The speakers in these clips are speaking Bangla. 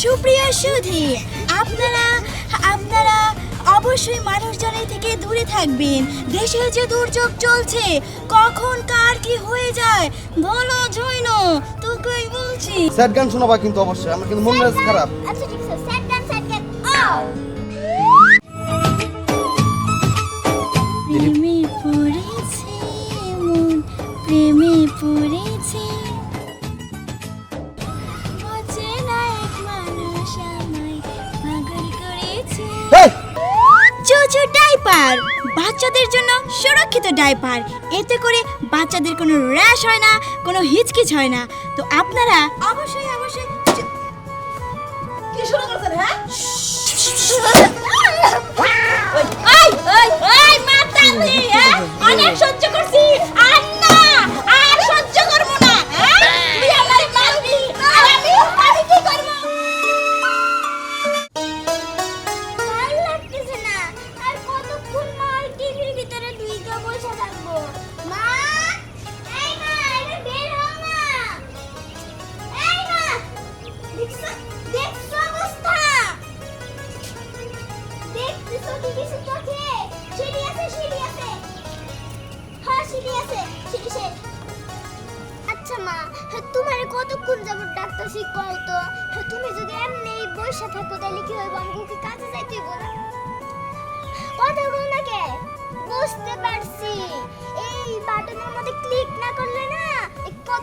সুপ্রিয় সুধী আপনারা আপনারা অবশ্যই মানুষজনের থেকে দূরে থাকবেন। দেশে যে দুর্যোগ চলছে কখন কার কি হয়ে যায় বলো জয় না তোকেই বলছি। স্যাড গান শোনাবা কিন্তু অবশ্যই আমার কিন্তু মন মেজাজ খারাপ। আচ্ছা ঠিক আছে স্যাড গান স্যাড গান সুরক্ষিত ডাইপার। এতে করে বাচ্চাদের কোনো র্যাশ হয় না, কোনো হিচকিচ হয় না। তো আপনারা অবশ্যই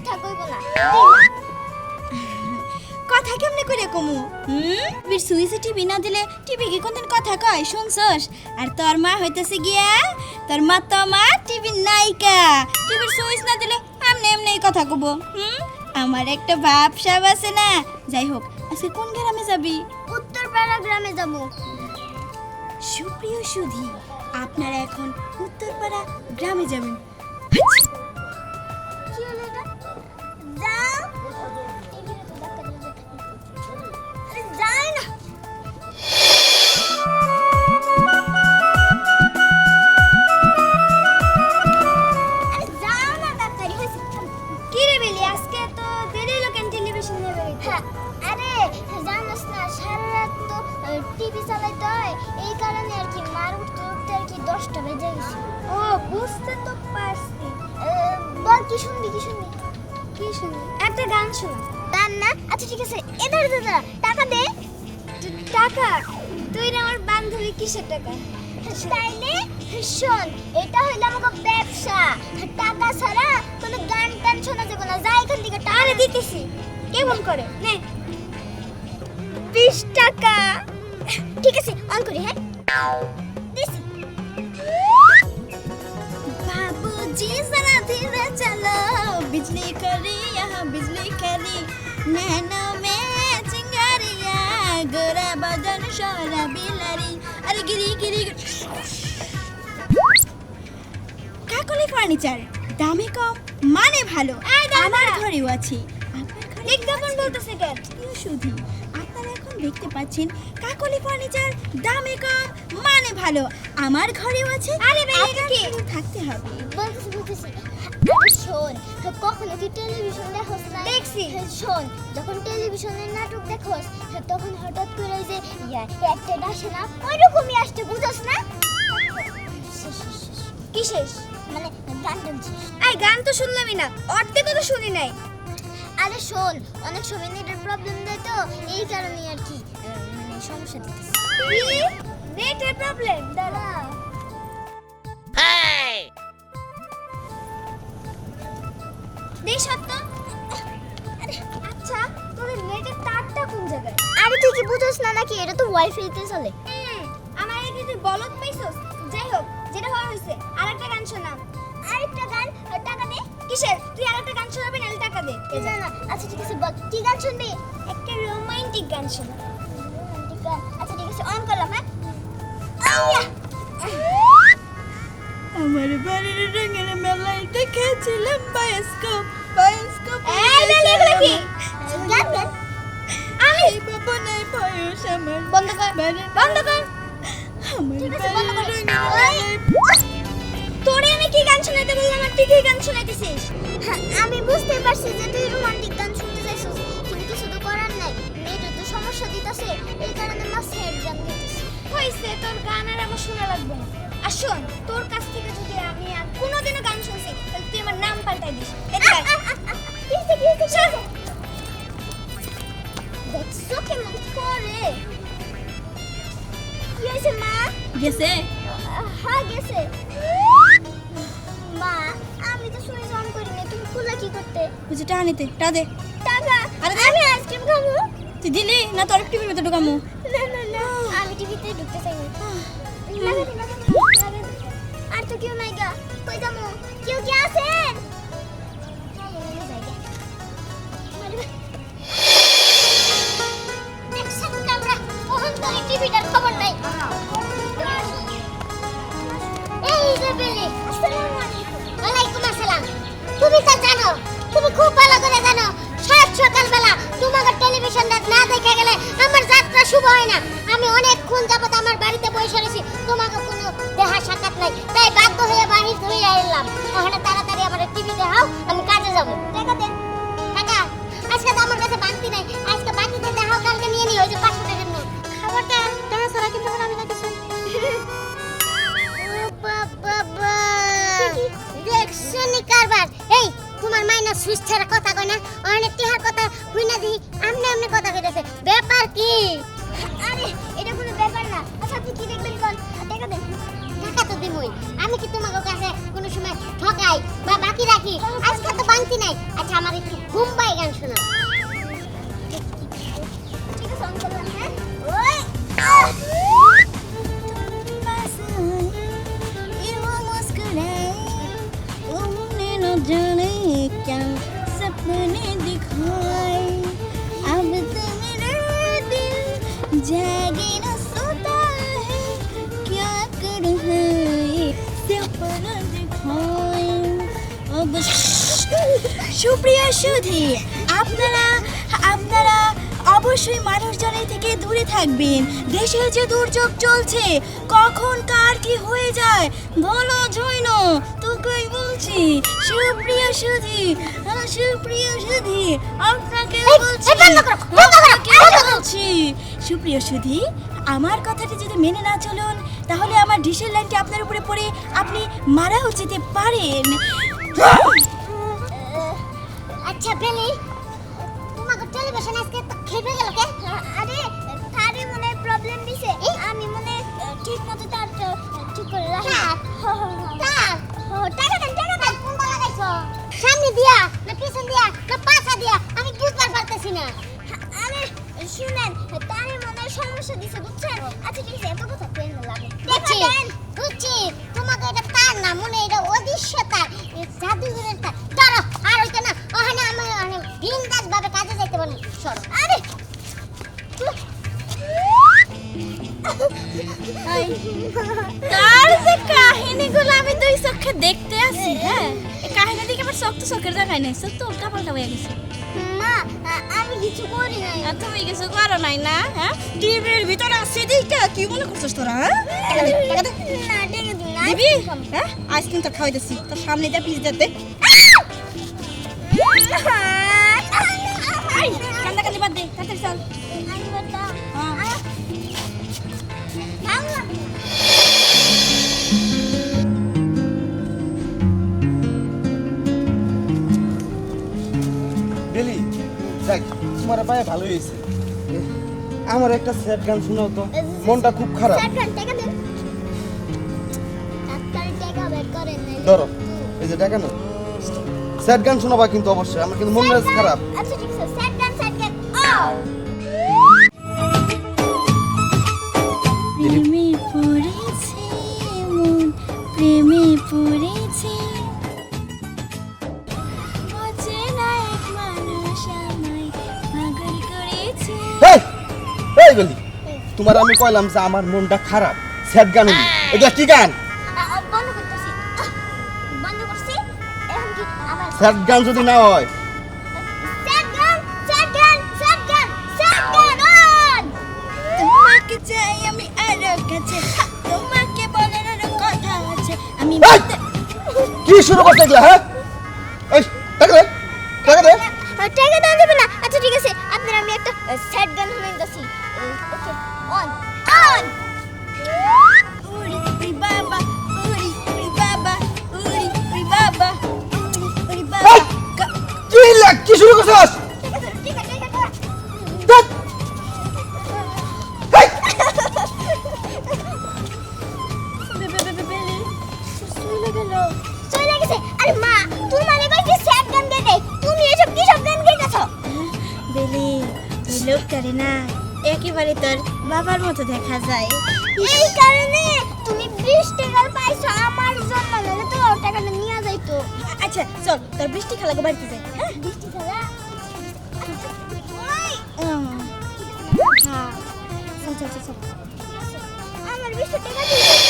কথা কইব না। কথা কেমনে করে কমু? হুম? বীর সুইসে টিভি না দিলে টিভি কি কোনদিন কথা কয় শুনছস? আর তোর মা হইতেছে গিয়া তোর মা তো মা টিভি নাইকা টিভির সুইচ না দিলে আমনে এমনি কথা কব হুম? আমার একটা ভাবসাব আছে না যাই হোক আজকে কোন গ্রামে যাবি? উত্তরপাড়া গ্রামে যাব। সুপ্রিয় সুধী আপনারা এখন উত্তরপাড়া গ্রামে যাবেন। দশটা বেজে গেছে। ও বুঝতে তো পারছি। বল কি শুনবি কি শুনবি? কি শুনবি? একটা গান শোন। গান না? আচ্ছা ঠিক আছে। এবার দাদা টাকা দে। টাকা? তুই না আমার বান্ধবী কিসের টাকা? তাইলে শোন এটা হইল আমাকে ব্যবসা। টাকা ছাড়া কোনো গান টান শোনা যাবে না। যা এখান থেকে টাকা। দিতেছি। কেমন করে? নে। বিশ টাকা। ঠিক আছে অন করি হ্যাঁ? দিছি बाबूजी जरा धीरे चलो बिजली खरी यहाँ बिजली खरी नैनो में चिंगारिया गोरा बदन शोरा बिलरी अरे गिरी गिरी কাকলি ফার্নিচার দামে কম মানে ভালো আমার ঘরেও আছে আপনার ঘরে বিজ্ঞাপন বলতেছে কেন প্রিয় সুধী আপনারা এখন দেখতে পাচ্ছেন কাকলি ফার্নিচার দামে কম মানে ভালো। আমার ঘরেও আছে আরে থাকতে হবে। শোন কখনো কি টেলিভিশন দেখোস না? দেখছি। শোন যখন টেলিভিশনের নাটক দেখোস তখন হঠাৎ করে যে একটা আসে না ওইরকমই আসতে বুঝোস না? কি শেষ? মানে গান টানছিস এই গান তো শুনলামই না। অর্ধেক তো শুনি নাই। আরে শোন অনেক সময় নেটের প্রবলেম দেয় তো এই কারণেই আর কি মানে সমস্যা দিতেছে। নেটের প্রবলেম দাঁড়া। দে সত্য আচ্ছা তোদের নেটের তারটা কোন জায়গায়? আরে তুই কি বুঝোস না নাকি? এটা তো ওয়াইফাইতে চলে। আমার তুই বলত পাইছস যাই হোক যেটা হয়েছে আরেকটা গান শোনা। আরেকটা গান? কিসের? তুই আরেকটা গান শোনাবি নাহলে টাকা দে। না না আচ্ছা ঠিক আছে বল কি গান শুনবি? একটা রোমান্টিক গান শোনা। রোমান্টিক গান? আচ্ছা ঠিক আছে অন করলাম হ্যাঁ? আমার বাড়ির রঙের মেলায় দেখেছিলাম বায়োস্কোপ বায়োস্কোপ এই না এগুলো কি? গান গান আমি বাবা নাই বয়স আমার। বন্ধ কর বন্ধ কর। আমার ঠিক আছে বন্ধ কর। বাড়ির রঙের মেলায় আমি কি গান শোনাতে বললাম? আর তুই কি গান শোনাতেছিস হ্যাঁ, আমি বুঝতে পারছি যে তুই রোমান্টিক গান শুনতে চাইছিস কিন্তু কিছু তো করার নাই। মেয়েটা তো সমস্যা দিতেছে এই কারণে মা স্যার গান দিতেছে হইছে তোর গান আর আমার শোনা লাগবে না। আর শোন তোর কাছ থেকে যদি আমি আর কোনোদিনও গান শুনছি তাহলে তুই আমার নাম পাল্টাই দিস। দেখছ কেমন করে? কি হয়েছে মা? গেছে। হ্যাঁ, কি করতে? বুঝি টা নিতে টা দে টাকা? আরে আমি আইসক্রিম খাব? তুই দিলি? না তোর টিভির ভিতরে ঢুকামু। না না না। আমি টিভিতে ঢুকতে চাই না। আর তো কেউ নাই গা। কই যামু কেউ কি আছেন। দেখছেন কামরা, ওখান তো টিভিটার তোমাকে না দেখে গেলে আমার যাত্রা শুভ হয় না। আমি অনেকক্ষণ যাবত আমার বাড়িতে বসে রয়েছি তোমাকে কোনো দেখা সাক্ষাৎ নাই। তাই বাধ্য হয়ে বাহির হয়ে এলাম। ওখানে তাড়াতাড়ি আমার টিভি দেখাও আমি কাজে যাব। দেখা দেন কাকা আজকে তো আমার কাছে বান্তি নাই। আজকে বান্তিতে দেখাও কালকে নিয়ে নিও ওই যে পাঁচশো টাকার নোট খাবারটা টাকা ছাড়া কিন্তু আমি না কিছু দেখছনি কারবার? এই তোমার মাইনা সুইচ ছাড়া কথা কয় না? অনেক টিহার কথা হুই না দিই কইতেছে ব্যাপার কি আরে এটা কোনো ব্যাপার না আচ্ছা আপনি কি দেখবেন কোন টাকা দেন টাকা তো দিমই আমি কি তোমার কাছে কোনো সময় ঠকাই বা বাকি রাখি আজকে তো বাংতি নাই আচ্ছা আমার একটু মুম্বাই গান শোনাও ঠিক আছে অন করলাম হ্যাঁ! जागे न सोता है क्या करूँ है सपना दिखाए अब সুপ্রিয় সুধী আপনারা আপনারা অবশ্যই মানুষজনের থেকে দূরে থাকবেন দেশে যে দুর্যোগ চলছে কখন কার কি হয়ে যায় বলো জৈন তোকেই বলছি সুপ্রিয় সুধী হ্যাঁ, সুপ্রিয় সুধী আপনাকে এই, বলছি সুপ্রিয় সুধী আমার কথাটি যদি মেনে না চলুন তাহলে আমার ডিশের লাইনটি আপনার উপরে পড়ে আপনি মারাও যেতে পারেন। আচ্ছা বেলি তোমাকে টেলিভিশন আজকে খেপে গেল কে? আরে তারই মনে প্রবলেম দিছে। আমি মনে ঠিক মতো তার ঠিক করে রাখি। তার টাকা দেন টাকা দেন। কোনটা লাগাইছো সামনে দিয়া না পিছন দিয়া না পাছা দিয়া আমি বুঝতে পারতেছি না। আরে শুনেন তারই দিছে বুঝছেন আচ্ছা ঠিক আছে এত কথা পেন লাগে বুঝছি বুঝছি তোমাকে এটা তার না মনে এটা অদৃশ্য তার জাদুঘরের তার ধরো আর ওইটা না ওখানে আমি ওখানে বিন্দাস ভাবে কাজে যাইতে পারি সরো আরে তার যে কাহিনীগুলো আমি দুই চোখে দেখতে আছি হ্যাঁ কাহিনী দিকে আমার চোখ তো চোখের দেখায় নাই চোখ তো উল্টা পাল্টা হয়ে গেছে আমি কিছু করি নাই। তুমি কিছু করো নাই না হ্যাঁ? টিভির ভিতরে আছে দিকে কি মনে করছিস তোরা হ্যাঁ? দিবি? হ্যাঁ? আইসক্রিম তো খাওয়াই দিচ্ছি তোর সামনে দিয়ে পিস দিতে কান্দা কান্দি বাদ দে তাড়াতাড়ি চল। হ্যাঁ। ভালো হয়েছে। আমার একটা স্যাড গান শোনাও তো মনটা খুব খারাপ। ধরো এই যে টাকা না স্যাড গান শোনাবা কিন্তু অবশ্যই আমার কিন্তু মন মেজাজ খারাপ। আচ্ছা ঠিক আছে। স্যাড গান স্যাড গান। এই এই বলি তোমার আমি কইলাম যে আমার মনটা খারাপ। স্যাড গান। এটা কি গান? কি স্যাড গান যদি না হয়। স্যাড গান স্যাড গান sad swim the sea. Okay, on. On! Uri, Uri Baba, Uri, Uri Baba, Uri, Uri Baba, Uri, Uri Baba. লোকটারে না। একেবারে তোর বাবার মতো দেখা যায়। এই কারণে তুমি 20 টাকা পাইছো আমার জন্য নাহলে তো ওর টাকাটা নিয়ে যাইতো। আচ্ছা চল তোর বৃষ্টি খেলাকে বাড়িতে যাই হ্যাঁ? 20 টাকা ওই! হ্যাঁ। আমার 20 টাকা দিও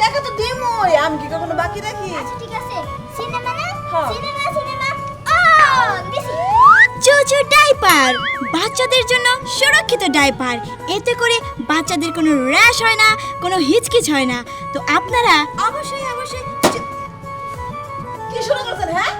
দেখা তো দিমই আমি কি কখনো বাকি রাখি আচ্ছা ঠিক আছে। সিনেমা না। Cinema cinema. ও দিছি। চুচু ডাইপার বাচ্চাদের জন্য সুরক্ষিত ডাইপার। এতে করে বাচ্চাদের কোনো র্যাশ হয় না কোনো হিচকিচ হয় না। তো আপনারা অবশ্যই অবশ্যই। কি শুরু করছেন হ্যাঁ!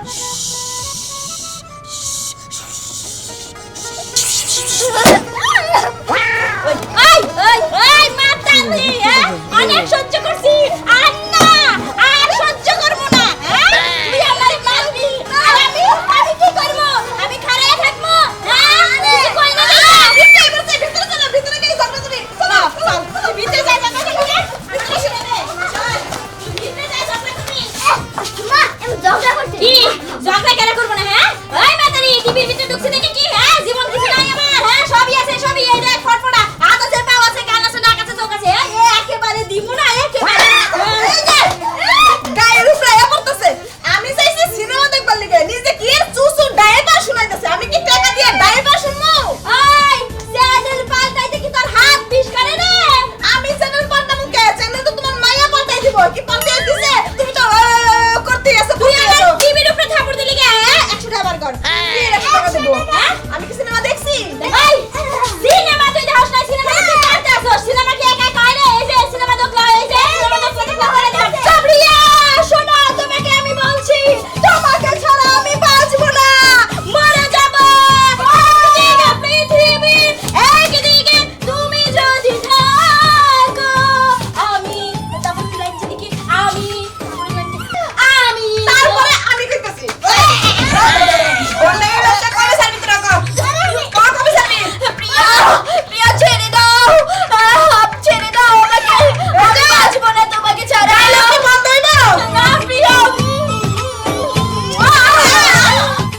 কই? কি পাল্টে দিছে তুমি তো করতেই আছো তুমি আমার টিভির উপরে থাপড় দিলে কি 100 টাকা বার কর। হ্যাঁ। হ্যাঁ? আমি